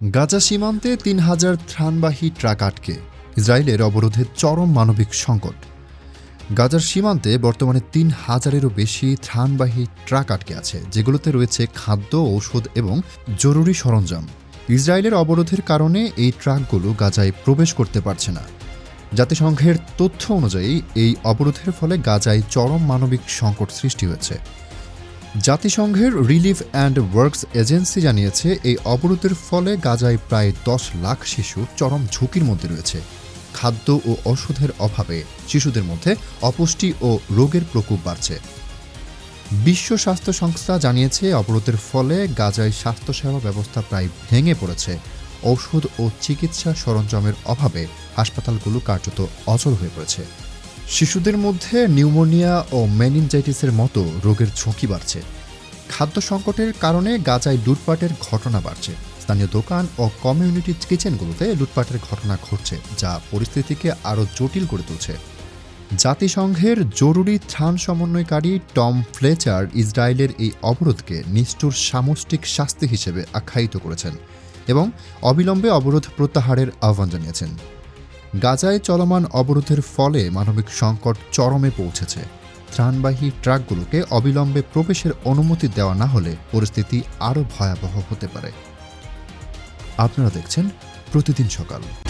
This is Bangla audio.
গাজা সীমান্তে তিন হাজার ত্রাণবাহী ট্রাক আটকে, ইসরায়েলের অবরোধে চরম মানবিক সংকট। গাজার সীমান্তে বর্তমানে তিন হাজারেরও বেশি ত্রাণবাহী ট্রাক আটকে আছে, যেগুলোতে রয়েছে খাদ্য, ঔষধ এবং জরুরি সরঞ্জাম। ইসরায়েলের অবরোধের কারণে এই ট্রাকগুলো গাজায় প্রবেশ করতে পারছে না। জাতিসংঘের তথ্য অনুযায়ী এই অবরোধের ফলে গাজায় চরম মানবিক সংকট সৃষ্টি হয়েছে। জাতিসংঘের রিলিফ অ্যান্ড ওয়ার্কস এজেন্সি জানিয়েছে, এই অবরোধের ফলে গাজায় প্রায় দশ লাখ শিশু চরম ঝুঁকির মধ্যে রয়েছে। খাদ্য ও ওষুধের অভাবে শিশুদের মধ্যে অপুষ্টি ও রোগের প্রকোপ বাড়ছে। বিশ্ব স্বাস্থ্য সংস্থা জানিয়েছে অবরোধের ফলে গাজায় স্বাস্থ্যসেবা ব্যবস্থা প্রায় ভেঙে পড়েছে। ঔষধ ও চিকিৎসা সরঞ্জামের অভাবে হাসপাতালগুলো কার্যত অচল হয়ে পড়েছে। শিশুদের মধ্যে নিউমোনিয়া ও মেনিনজাইটিসের মতো রোগের ঝুঁকি বাড়ছে। খাদ্য সংকটের কারণে গাজায় লুটপাটের ঘটনা বাড়ছে। স্থানীয় দোকান ও কমিউনিটি কিচেনগুলোতে লুটপাটের ঘটনা ঘটছে, যা পরিস্থিতিকে আরও জটিল করে তুলছে। জাতিসংঘের জরুরি ত্রাণ সমন্বয়কারী টম ফ্লেচার ইসরায়েলের এই অবরোধকে নিষ্ঠুর সামষ্টিক শাস্তি হিসেবে আখ্যায়িত করেছেন এবং অবিলম্বে অবরোধ প্রত্যাহারের আহ্বান জানিয়েছেন। গাজায় চলমান অবরোধের ফলে মানবিক সংকট চরমে পৌঁছেছে। ত্রাণবাহী ট্রাকগুলোকে অবিলম্বে প্রবেশের অনুমতি দেওয়া না হলে পরিস্থিতি আরও ভয়াবহ হতে পারে। আপনারা দেখছেন প্রতিদিন সকাল।